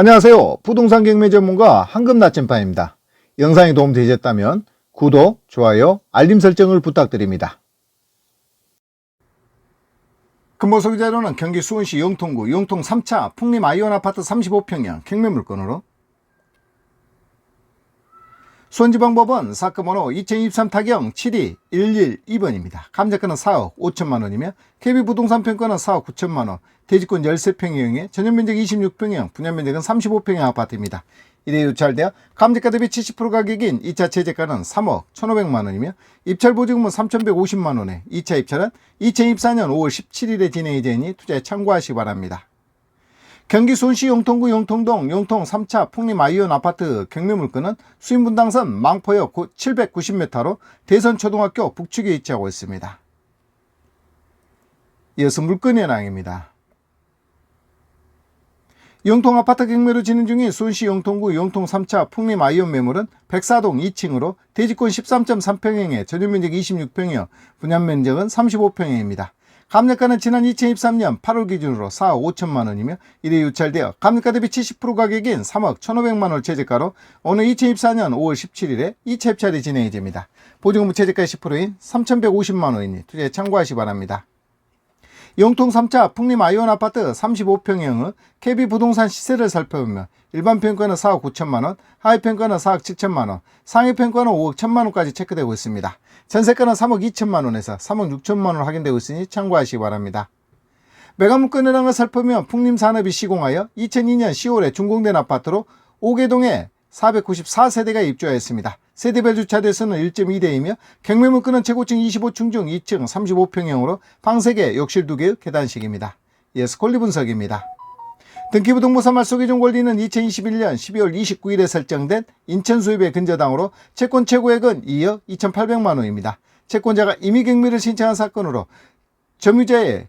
안녕하세요. 부동산 경매 전문가 황금 나침반입니다. 영상이 도움되셨다면 구독, 좋아요, 알림 설정을 부탁드립니다. 근본 소개 자료는 경기 수원시 영통구 영통 3차 풍림 아이온 아파트 35평형 경매 물건으로 수원지방법원 사건번호 2023 타경 72112번입니다. 감정가는 4억 5천만 원이며 KB부동산 평가는 4억 9천만 원, 대지권 13평형에 전용면적 26평형, 분양면적은 35평형 아파트입니다. 이래 유찰되어 감정가 대비 70% 가격인 2차 최저가는 3억 1,500만 원이며 입찰 보증금은 3,150만 원에 2차 입찰은 2024년 5월 17일에 진행이 되니 투자에 참고하시기 바랍니다. 경기 수원시 용통구 용통동 용통 3차 풍림 아이온 아파트 경매 물건은 수인분당선 망포역 790m로 대선초등학교 북측에 위치하고 있습니다. 이어서 물건 현황입니다. 용통 아파트 경매로 진행 중인 수원시 용통구 용통 3차 풍림 아이온 매물은 백사동 2층으로 대지권 13.3평형에 전용면적 26평형, 분양면적은 35평형입니다. 감정가는 지난 2023년 8월 기준으로 4억 5천만 원이며 이래 유찰되어 감정가 대비 70% 가격인 3억 1,500만 원 최저가로 오늘 2024년 5월 17일에 2차 입찰이 진행이 됩니다. 보증금 최저가 10%인 3,150만 원이니 투자에 참고하시 기 바랍니다. 영통 3차 풍림 아이온 아파트 35평형의 KB 부동산 시세를 살펴보면 일반 평가는 4억 9천만 원, 하위 평가는 4억 7천만 원, 상위 평가는 5억 1천만 원까지 체크되고 있습니다. 전세가는 3억 2천만 원에서 3억 6천만 원 확인되고 있으니 참고하시기 바랍니다. 매각물건 현황을 살펴보면 풍림산업이 시공하여 2002년 10월에 준공된 아파트로 오개동에 494세대가 입주하였습니다. 세대별 주차 대수는 1.2대이며 경매물건은 최고층 25층 중 2층 35평형으로 방 3개, 욕실 2개의 계단식입니다. 예스 콜리 분석입니다. 등기부등본사 말소기준 권리는 2021년 12월 29일에 설정된 인천 수입의 근저당으로 채권 최고액은 2억 2,800만 원입니다. 채권자가 임의 경매를 신청한 사건으로 점유자의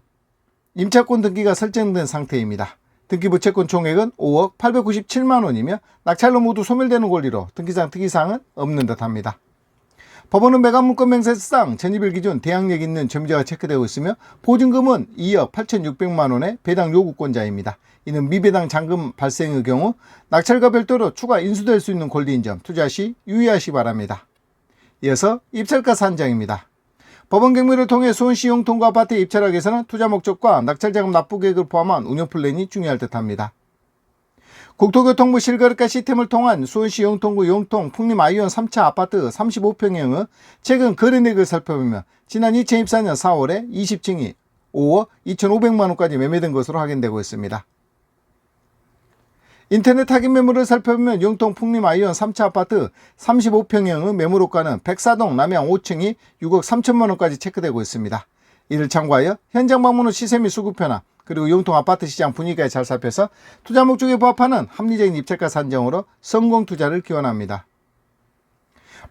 임차권 등기가 설정된 상태입니다. 등기부 채권 총액은 5억 897만 원이며 낙찰로 모두 소멸되는 권리로 등기상 특이사항은 없는 듯합니다. 법원은 매각물건 명세서상 전입일 기준 대항력 있는 점유자가 체크되고 있으며 보증금은 2억 8,600만 원의 배당 요구권자입니다. 이는 미배당 잔금 발생의 경우 낙찰과 별도로 추가 인수될 수 있는 권리인 점 투자 시 유의하시 기 바랍니다. 이어서 입찰가 산정입니다. 법원 경매를 통해 수원시 용통구 아파트에 입찰하기 위해서는 투자 목적과 낙찰자금 납부 계획을 포함한 운영 플랜이 중요할 듯합니다. 국토교통부 실거래가 시스템을 통한 수원시 용통구 용통 풍림 아이온 3차 아파트 35평형의 최근 거래내역을 살펴보면 지난 2024년 4월에 20층이 5억 2,500만 원까지 매매된 것으로 확인되고 있습니다. 인터넷 확인 매물을 살펴보면 영통 풍림 아이온 3차 아파트 35평형의 매물호가는 백사동 남양 5층이 6억 3천만 원까지 체크되고 있습니다. 이를 참고하여 현장 방문 후 시세 및 수급 변화 그리고 용통 아파트 시장 분위기에 잘 살펴서 투자 목적에 부합하는 합리적인 입찰가 산정으로 성공 투자를 기원합니다.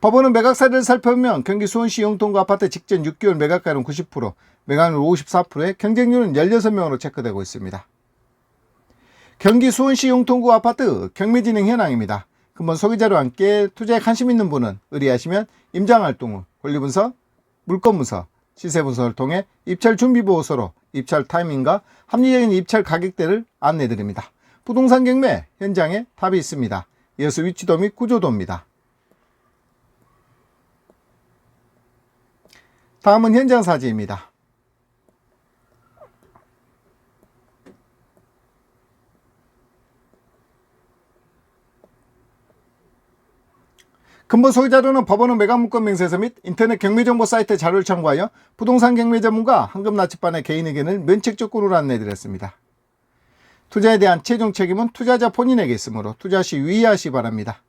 법원은 매각 사례를 살펴보면 경기 수원시 영통구 아파트 직전 6개월 매각가율은 90%, 매각률 54%에 경쟁률은 16명으로 체크되고 있습니다. 경기 수원시 용통구 아파트 경매 진행 현황입니다. 근본 소개자료와 함께 투자에 관심 있는 분은 의뢰하시면 임장활동 후 권리분석, 물건분석, 시세분석을 통해 입찰 준비보고서로 입찰 타이밍과 합리적인 입찰 가격대를 안내드립니다. 부동산 경매 현장에 답이 있습니다. 이어서 위치도 및 구조도입니다. 다음은 현장 사진입니다. 근본 소유 자료는 법원은 매각물건 명세서 및 인터넷 경매정보 사이트 자료를 참고하여 부동산 경매 전문가 황금나치반의 개인 의견을 면책조건으로 안내드렸습니다. 투자에 대한 최종 책임은 투자자 본인에게 있으므로 투자 시 유의하시 기 바랍니다.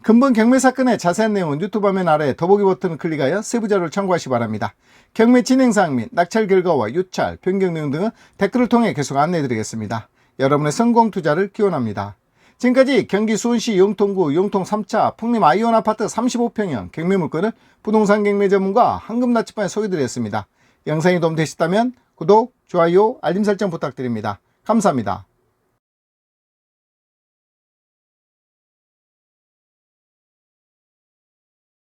근본 경매 사건의 자세한 내용은 유튜브 화면 아래 더보기 버튼을 클릭하여 세부 자료를 참고하시 기 바랍니다. 경매 진행 사항 및 낙찰 결과와 유찰, 변경 내용 등은 댓글을 통해 계속 안내드리겠습니다. 여러분의 성공 투자를 기원합니다. 지금까지 경기 수원시 영통구 영통 3차 풍림 아이온 아파트 35평형 경매 물건을 부동산 경매 전문가 황금나치반에 소개드렸습니다. 영상이 도움되셨다면 구독, 좋아요, 알림 설정 부탁드립니다. 감사합니다.